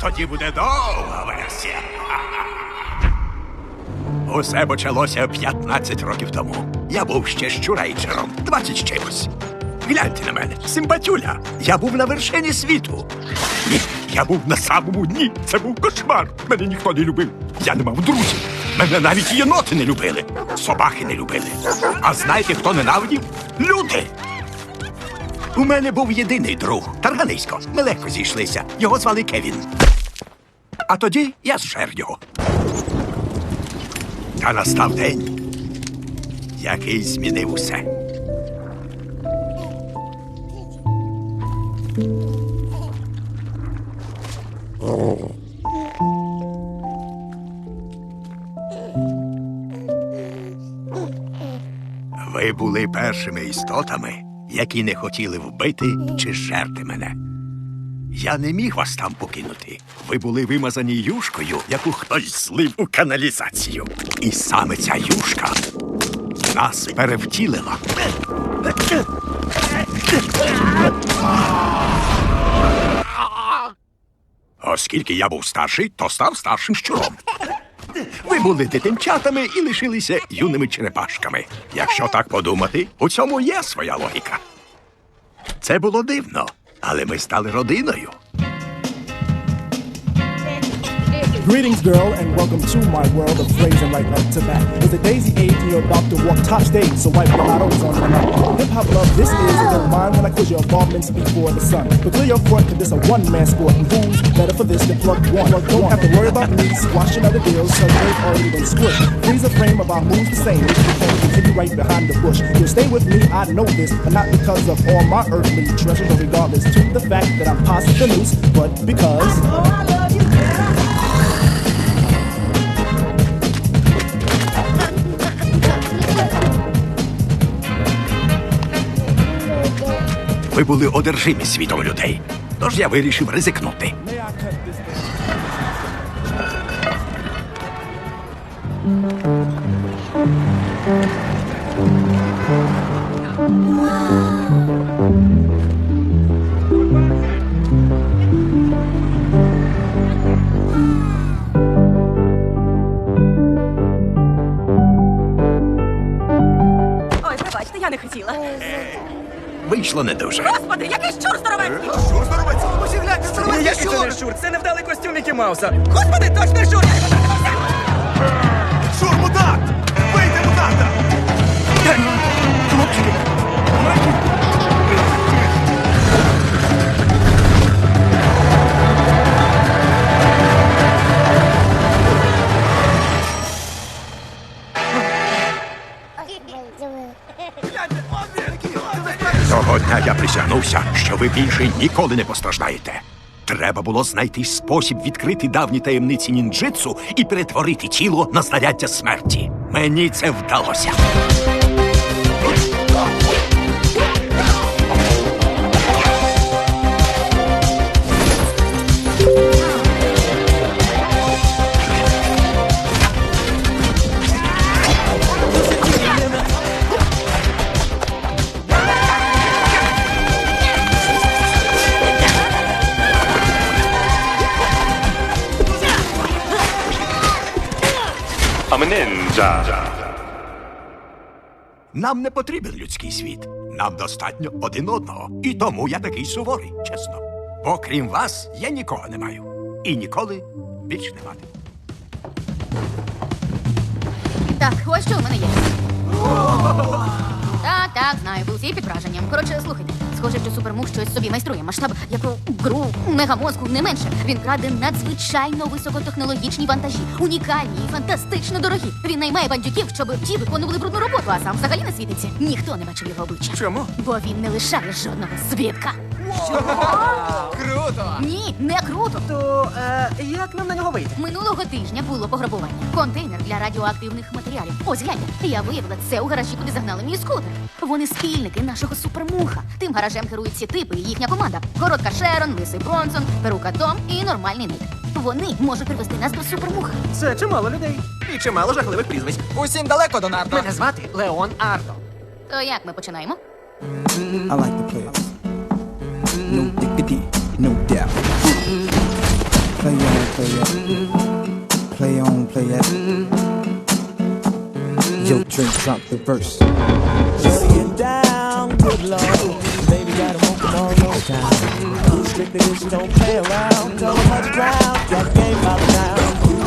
Тоді буде довга версія. Усе почалося 15 років тому. Я був ще щурейджером, 20 чимось. Гляньте на мене, симпатюля. Я був на вершині світу. Ні, я був на самому дні. Це був кошмар. Мене ніхто не любив. Я не мав друзів. Мене навіть єноти не любили. Собаки не любили. А знаєте, хто ненавидів? Люди. У мене був єдиний друг Тарганисько. Ми легко зійшлися. Його звали Кевін. А тоді я зжер його. Та настав день, який змінив усе. Ви були першими істотами, які не хотіли вбити чи жерти мене. Я не міг вас там покинути. Ви були вимазані юшкою, яку хтось злив у каналізацію. І саме ця юшка нас перевтілила. Оскільки я був старший, то став старшим щуром. Ви були дитинчатами і лишилися юними черепашками. Якщо так подумати, у цьому є своя логіка. Це було дивно, але ми стали родиною. Greetings, girl, and welcome to my world of phrasing right up to that. It's the daisy age, you're about to walk top stage, so wipe your mottos on the night. Hip hop love, this is, don't mind when I quiz your involvement, speak for the sun. But clear your court, cause this a one man sport, and who's better for this than plug one? Don't have to worry about me squashing other deals, cause they've already been squished. Freeze a frame of our moves the same, if you continue right behind the bush. You'll stay with me, I know this, but not because of all my earthly treasures, or regardless to the fact that I'm past the noose, but because. Ви були одержимі світом людей. Тож я вирішив ризикнути. Ой, пробачте, я не хотіла. Вийшло не дуже. Господи, який щур здоровецький! Щур здоровець! Усі гляньте, здоровецький Який це не щур! щур? Це невдалий костюм Мікі Мауса. Господи, точно щур! Щур дня я присягнувся, що ви більше ніколи не постраждаєте. Треба було знайти спосіб відкрити давні таємниці нінджитсу і перетворити тіло на знаряддя смерті. Мені це вдалося. I'm a ninja. Нам не потрібен людський світ. Нам достатньо один одного. І тому я такий суворий, чесно. Бо крім вас, я нікого не маю. І ніколи більш не матиму. Так, ось що в мене є. Так, так, знаю, ви всі під враженням. Коротше, слухайте, схоже, що супермух щось собі майструє. Масштаб, як у гру мегамозку, не менше. Він краде надзвичайно високотехнологічні вантажі, унікальні і фантастично дорогі. Він наймає бандюків, щоб ті виконували брудну роботу, а сам взагалі не світиться. Ніхто не бачив його обличчя. Чому? Бо він не лишає жодного свідка. Круто! Ні, не круто. То е, як нам на нього вийти? Минулого тижня було пограбування. Контейнер для радіоактивних матеріалів. Ось гляньте. Я виявила це у гаражі, куди загнали мій скутер. Вони спільники нашого супермуха. Тим гаражем керують ці типи і їхня команда. Коротка Шерон, лисий Бронсон, перука Том і нормальний Ник. Вони можуть привести нас до супермуха. Це чимало людей. І чимало жахливих прізвищ. Усім далеко до нарто! Мене звати Леон Ардо. То як ми починаємо? I like the players. No diggity, no doubt. Play your that. Play on, play that. Yo, Drake, drop the verse. It down, good lord. Baby got him open all your time. Strictly bitch, don't play around. Tell him much ground. Got the game by the down.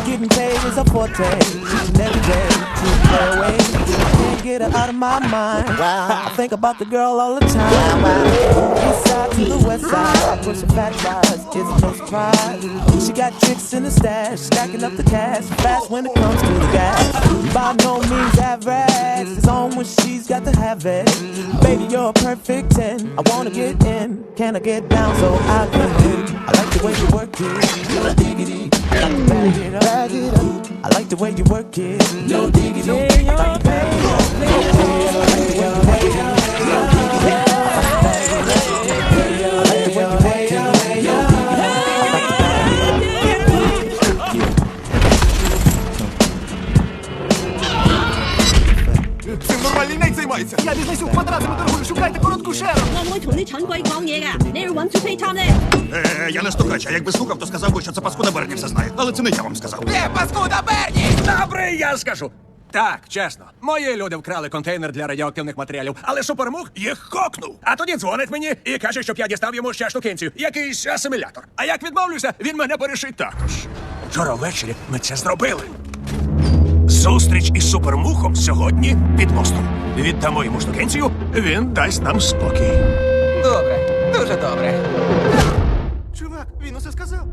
Getting paid is a forte. Each and every day. To play away. Can't get her out of my mind. Wow. I think about the girl all the time. East side to the west side. Pushing fat rides. It's no surprise. She got tricks in the stash. Stacking up the cash. Fast when it comes to the gas. By no means average. It's on when she's got to have it. Baby, you're a perfect 10. I wanna get in. Can I get down so I can win? I like the way you work it. No diggity. I like to bag it up. Bag it up. I like the way you work it. No diggity. I like to bag it up. I like the way you work it. No diggity. I like the way you work it. Цим нормальний нейт займається. Я бізнесю квадратами торгую, шукайте коротку шеру. Е, е, я не стукач, а якби слухав, то сказав би, що це паскуда Берні все знає. Але це не я вам сказав. Де паскуда Берні? Добре, я скажу. Так, чесно, мої люди вкрали контейнер для радіоактивних матеріалів, але супермух їх кокнув. А тоді дзвонить мені і каже, щоб я дістав йому ще штукенцію, якийсь асимілятор. А як відмовлюся, він мене порішить також. Вчора ввечері ми це зробили. Зустріч із супермухом сьогодні під мостом. Віддамо йому штукенцію, він дасть нам спокій. Добре, дуже добре. Чувак, він усе сказав.